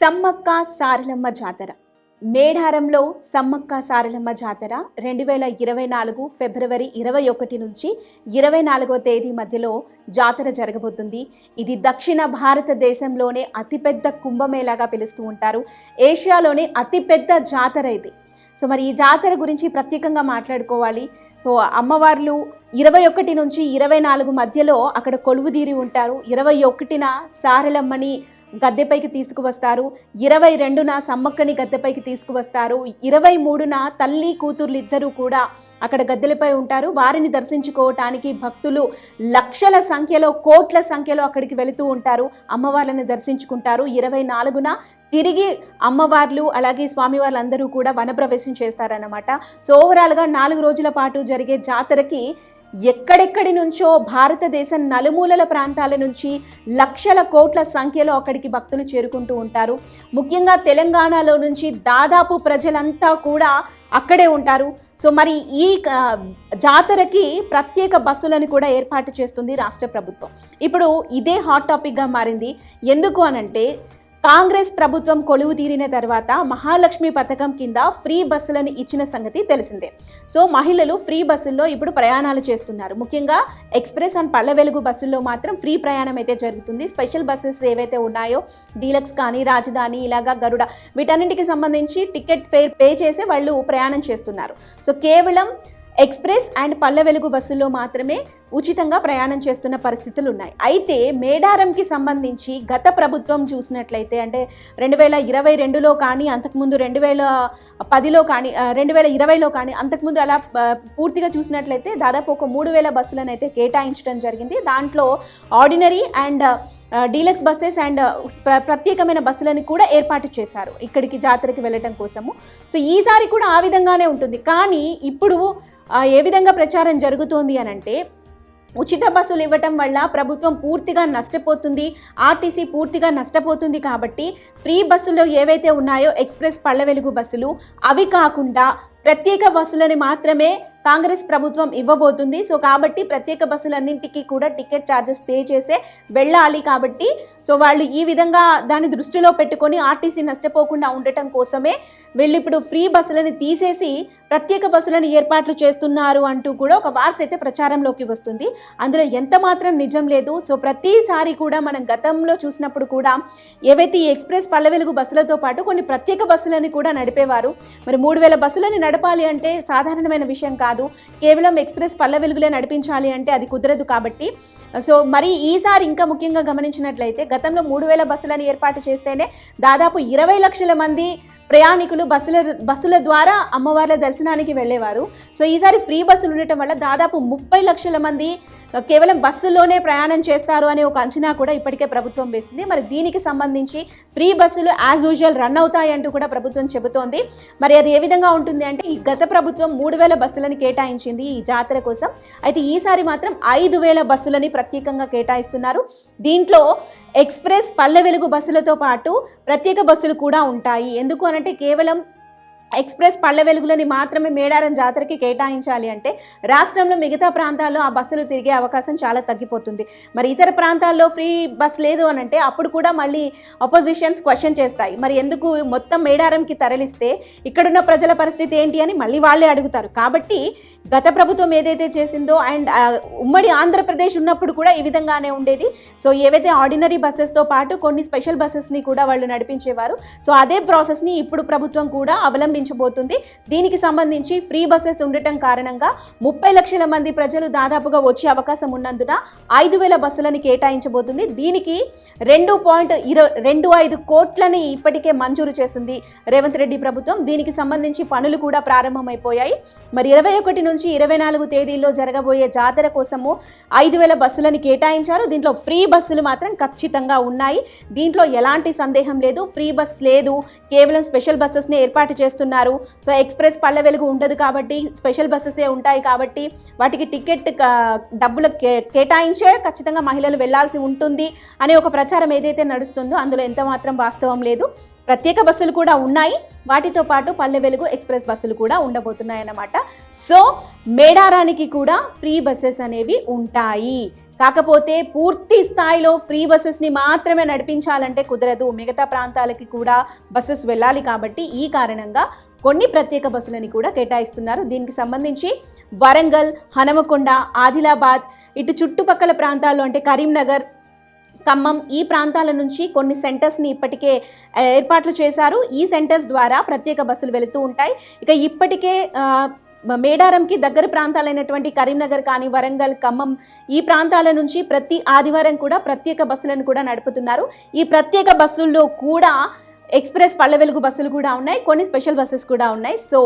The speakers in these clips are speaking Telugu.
సమ్మక్క సారలమ్మ జాతర. మేడారంలో సమ్మక్క సారలమ్మ జాతర రెండు వేల ఇరవై నాలుగు ఫిబ్రవరి ఇరవై ఒకటి నుంచి ఇరవై నాలుగవ తేదీ మధ్యలో జాతర జరగబోతుంది. ఇది దక్షిణ భారతదేశంలోనే అతిపెద్ద కుంభమేళాగా పిలుస్తూ ఉంటారు. ఏషియాలోనే అతిపెద్ద జాతర ఇది. సో మరి ఈ జాతర గురించి ప్రత్యేకంగా మాట్లాడుకోవాలి. సో అమ్మవార్లు ఇరవై ఒకటి నుంచి ఇరవై నాలుగు మధ్యలో అక్కడ కొలువుదీరి ఉంటారు. ఇరవై ఒకటిన సారలమ్మని గద్దెపైకి తీసుకువస్తారు. ఇరవై రెండున సమ్మక్కని గద్దెపైకి తీసుకువస్తారు. ఇరవై మూడున తల్లి కూతుర్లు ఇద్దరూ కూడా అక్కడ గద్దెలపై ఉంటారు. వారిని దర్శించుకోవటానికి భక్తులు లక్షల సంఖ్యలో కోట్ల సంఖ్యలో అక్కడికి వెళుతూ ఉంటారు. అమ్మవార్లను దర్శించుకుంటారు. ఇరవై నాలుగున తిరిగి అమ్మవార్లు అలాగే స్వామివార్లందరూ కూడా వనప్రవేశం చేస్తారన్నమాట. సో ఓవరాల్గా నాలుగు రోజుల పాటు జరిగే జాతరకి ఎక్కడెక్కడి నుంచో భారతదేశం నలుమూలల ప్రాంతాల నుంచి లక్షల కోట్ల సంఖ్యలో అక్కడికి భక్తులు చేరుకుంటూ ఉంటారు. ముఖ్యంగా తెలంగాణలో నుంచి దాదాపు ప్రజలంతా కూడా అక్కడే ఉంటారు. సో మరి ఈ జాతరకి ప్రత్యేక బస్సులను కూడా ఏర్పాటు చేస్తుంది రాష్ట్ర ప్రభుత్వం. ఇప్పుడు ఇదే హాట్ టాపిక్గా మారింది. ఎందుకు అనంటే కాంగ్రెస్ ప్రభుత్వం కొలువు తీరిన తర్వాత మహాలక్ష్మి పథకం కింద ఫ్రీ బస్సులను ఇచ్చిన సంగతి తెలిసిందే. సో మహిళలు ఫ్రీ బస్సుల్లో ఇప్పుడు ప్రయాణాలు చేస్తున్నారు. ముఖ్యంగా ఎక్స్ప్రెస్ అండ్ పళ్ళ వెలుగు బస్సుల్లో మాత్రం ఫ్రీ ప్రయాణం అయితే జరుగుతుంది. స్పెషల్ బస్సెస్ ఏవైతే ఉన్నాయో డీలక్స్ కానీ రాజధాని ఇలాగా గరుడ వీటన్నింటికి సంబంధించి టికెట్ ఫేర్ పే చేసి వాళ్ళు ప్రయాణం చేస్తున్నారు. సో కేవలం ఎక్స్ప్రెస్ అండ్ పల్లె వెలుగు బస్సుల్లో మాత్రమే ఉచితంగా ప్రయాణం చేస్తున్న పరిస్థితులు ఉన్నాయి అయితే మేడారంకి సంబంధించి గత ప్రభుత్వం చూసినట్లయితే అంటే రెండు వేల ఇరవై రెండులో కానీ అంతకుముందు రెండు వేల పదిలో కానీ రెండు వేల ఇరవైలో కానీ అంతకుముందు అలా పూర్తిగా చూసినట్లయితే దాదాపు ఒక మూడు వేల బస్సులను అయితే కేటాయించడం జరిగింది. దాంట్లో ordinary and deluxe buses and ప్ర- ప్రత్యేకమైన బస్సులను కూడా ఏర్పాటు చేశారు ఇక్కడికి జాతరకి వెళ్ళటం కోసము. సో ఈసారి కూడా ఆ విధంగానే ఉంటుంది. కానీ ఇప్పుడు ఏ విధంగా ప్రచారం జరుగుతోంది అని అంటే ఉచిత బస్సులు ఇవ్వటం వల్ల ప్రభుత్వం పూర్తిగా నష్టపోతుంది ఆర్టీసీ పూర్తిగా నష్టపోతుంది కాబట్టి ఫ్రీ బస్సులు ఏవైతే ఉన్నాయో ఎక్స్ప్రెస్ పళ్ళ వెలుగు బస్సులు అవి కాకుండా ప్రత్యేక బస్సులని మాత్రమే కాంగ్రెస్ ప్రభుత్వం ఇవ్వబోతుంది. సో కాబట్టి ప్రత్యేక బస్సులన్నింటికి కూడా టికెట్ ఛార్జెస్ పే చేసే వెళ్ళాలి కాబట్టి. సో వాళ్ళు ఈ విధంగా దాన్ని దృష్టిలో పెట్టుకొని ఆర్టీసీ నష్టపోకుండా ఉండటం కోసమే వీళ్ళు ఇప్పుడు ఫ్రీ బస్సులను తీసేసి ప్రత్యేక బస్సులను ఏర్పాట్లు చేస్తున్నారు అంటూ కూడా ఒక వార్త అయితే ప్రచారంలోకి వస్తుంది. అందులో ఎంత మాత్రం నిజం లేదు. సో ప్రతిసారి కూడా మనం గతంలో చూసినప్పుడు కూడా ఏవైతే ఈ ఎక్స్ప్రెస్ పల్లె వెలుగు బస్సులతో పాటు కొన్ని ప్రత్యేక బస్సులని కూడా నడిపేవారు. మరి మూడు వేల బస్సులని నడపాలి అంటే సాధారణమైన విషయం కాదు. కేవలం ఎక్స్ప్రెస్ పల్లె వెలుగులే నడిపించాలి అంటే అది కుదరదు కాబట్టి సో మరి ఈసారి ఇంకా ముఖ్యంగా గమనించినట్లయితే గతంలో మూడు వేల బస్సులను ఏర్పాటు చేస్తేనే దాదాపు ఇరవై లక్షల మంది ప్రయాణికులు బస్సుల బస్సుల ద్వారా అమ్మవార్ల దర్శనానికి వెళ్ళేవారు. సో ఈసారి ఫ్రీ బస్సులు ఉండటం వల్ల దాదాపు ముప్పై లక్షల మంది కేవలం బస్సులోనే ప్రయాణం చేస్తారు అనే ఒక అంచనా కూడా ఇప్పటికే ప్రభుత్వం వేసింది. మరి దీనికి సంబంధించి ఫ్రీ బస్సులు యాజ్ యూజువల్ రన్ అవుతాయి అంటూ కూడా ప్రభుత్వం చెబుతోంది. మరి అది ఏ విధంగా ఉంటుంది అంటే ఈ గత ప్రభుత్వం మూడు వేల బస్సులను కేటాయించింది ఈ జాతర కోసం. అయితే ఈసారి మాత్రం ఐదు వేల బస్సులని ప్రత్యేకంగా కేటాయిస్తున్నారు. దీంట్లో ఎక్స్ప్రెస్ పల్లె వెలుగు బస్సులతో పాటు ప్రత్యేక బస్సులు కూడా ఉంటాయి. ఎందుకు అనంటే కేవలం ఎక్స్ప్రెస్ పళ్ళ వెలుగులని మాత్రమే మేడారం జాతరకి కేటాయించాలి అంటే రాష్ట్రంలో మిగతా ప్రాంతాల్లో ఆ బస్సులు తిరిగే అవకాశం చాలా తగ్గిపోతుంది. మరి ఇతర ప్రాంతాల్లో ఫ్రీ బస్ లేదు అని అంటే అప్పుడు కూడా మళ్ళీ అపోజిషన్స్ క్వశ్చన్ చేస్తాయి. మరి ఎందుకు మొత్తం మేడారంకి తరలిస్తే ఇక్కడున్న ప్రజల పరిస్థితి ఏంటి అని మళ్ళీ వాళ్ళే అడుగుతారు. కాబట్టి గత ప్రభుత్వం ఏదైతే చేసిందో అండ్ ఉమ్మడి ఆంధ్రప్రదేశ్ ఉన్నప్పుడు కూడా ఈ విధంగానే ఉండేది. సో ఏవైతే ఆర్డినరీ బస్సెస్తో పాటు కొన్ని స్పెషల్ బస్సెస్ని కూడా వాళ్ళు నడిపించేవారు. సో అదే ప్రాసెస్ని ఇప్పుడు ప్రభుత్వం కూడా అవలంబి అవలంబించబోతుంది దీనికి సంబంధించి ఫ్రీ బస్సెస్ ఉండటం కారణంగా ముప్పై లక్షల మంది ప్రజలు దాదాపుగా వచ్చే అవకాశం ఉన్నందున ఐదు వేల బస్సులను కేటాయించబోతుంది. దీనికి రెండు పాయింట్ ఇరవై రెండు ఐదు కోట్లని ఇప్పటికే మంజూరు చేసింది రేవంత్ రెడ్డి ప్రభుత్వం. దీనికి సంబంధించి పనులు కూడా ప్రారంభమైపోయాయి. మరి ఇరవై ఒకటి నుంచి ఇరవై నాలుగు తేదీల్లో జరగబోయే జాతర కోసము ఐదు వేల బస్సులను కేటాయించారు. దీంట్లో ఫ్రీ బస్సులు మాత్రం ఖచ్చితంగా ఉన్నాయి. దీంట్లో ఎలాంటి సందేహం లేదు. ఫ్రీ బస్ లేదు. కేవలం స్పెషల్ బస్సెస్ని ఏర్పాటు చేస్తున్నారు. సో ఎక్స్ప్రెస్ పళ్ళ వెలుగు ఉండదు కాబట్టి స్పెషల్ బస్సెసే ఉంటాయి కాబట్టి వాటికి టికెట్ డబ్బులు కే- కేటాయించే ఖచ్చితంగా మహిళలు వెళ్ళాల్సి ఉంటుంది అనే ఒక ప్రచారం ఏదైతే నడుస్తుందో అందులో ఎంత మాత్రం వాస్తవం లేదు. ప్రత్యేక బస్సులు కూడా ఉన్నాయి. వాటితో పాటు పల్లె వెలుగు ఎక్స్ప్రెస్ బస్సులు కూడా ఉండబోతున్నాయి అన్నమాట సో మేడారానికి కూడా ఫ్రీ బస్సెస్ అనేవి ఉంటాయి. కాకపోతే పూర్తి స్థాయిలో ఫ్రీ బస్సెస్ని మాత్రమే నడిపించాలంటే కుదరదు. మిగతా ప్రాంతాలకి కూడా బస్సెస్ వెళ్ళాలి కాబట్టి ఈ కారణంగా కొన్ని ప్రత్యేక బస్సులని కూడా కేటాయిస్తున్నారు. దీనికి సంబంధించి వరంగల్ హనమకొండ ఆదిలాబాద్ ఇటు చుట్టుపక్కల ప్రాంతాల్లో అంటే కరీంనగర్ ఖమ్మం ఈ ప్రాంతాల నుంచి కొన్ని సెంటర్స్ని ఇప్పటికే ఏర్పాట్లు చేశారు. ఈ సెంటర్స్ ద్వారా ప్రత్యేక బస్సులు వెళుతూ ఉంటాయి. ఇక ఇప్పటికే మేడారంకి దగ్గర ప్రాంతాలైనటువంటి కరీంనగర్ కానీ వరంగల్ ఖమ్మం ఈ ప్రాంతాల నుంచి ప్రతి ఆదివారం కూడా ప్రత్యేక బస్సులను కూడా నడుపుతున్నారు. ఈ ప్రత్యేక బస్సుల్లో కూడా ఎక్స్ప్రెస్ పళ్ళ వెలుగు బస్సులు కూడా ఉన్నాయి. కొన్ని స్పెషల్ బస్సెస్ కూడా ఉన్నాయి. సో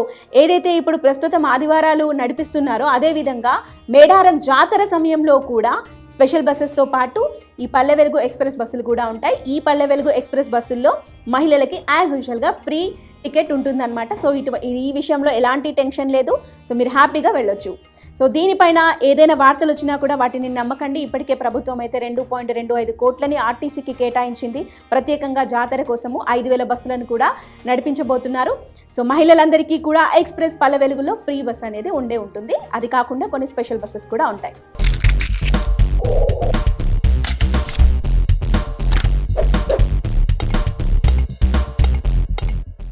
ఏదైతే ఇప్పుడు ప్రస్తుతం ఆదివారాలు నడిపిస్తున్నారో అదేవిధంగా మేడారం జాతర సమయంలో కూడా స్పెషల్ బస్సెస్తో పాటు ఈ పల్లె వెలుగు ఎక్స్ప్రెస్ బస్సులు కూడా ఉంటాయి. ఈ పల్లె వెలుగు ఎక్స్ప్రెస్ బస్సుల్లో మహిళలకి యాజ్ యూజువల్గా ఫ్రీ టికెట్ ఉంటుందన్నమాట. సో ఇటు ఈ విషయంలో ఎలాంటి టెన్షన్ లేదు. సో మీరు హ్యాపీగా వెళ్ళొచ్చు. సో దీనిపైన ఏదైనా వార్తలు వచ్చినా కూడా వాటిని నమ్మకండి. ఇప్పటికే ప్రభుత్వం అయితే రెండు పాయింట్ రెండు ఐదు కోట్లని ఆర్టీసీకి కేటాయించింది. ప్రత్యేకంగా జాతర కోసము ఐదు వేల బస్సులను కూడా నడిపించబోతున్నారు. సో మహిళలందరికీ కూడా ఎక్స్ప్రెస్ పల్లె వెలుగులో ఫ్రీ బస్ అనేది ఉండే ఉంటుంది. అది కాకుండా కొన్ని స్పెషల్ బస్సెస్ కూడా ఉంటాయి.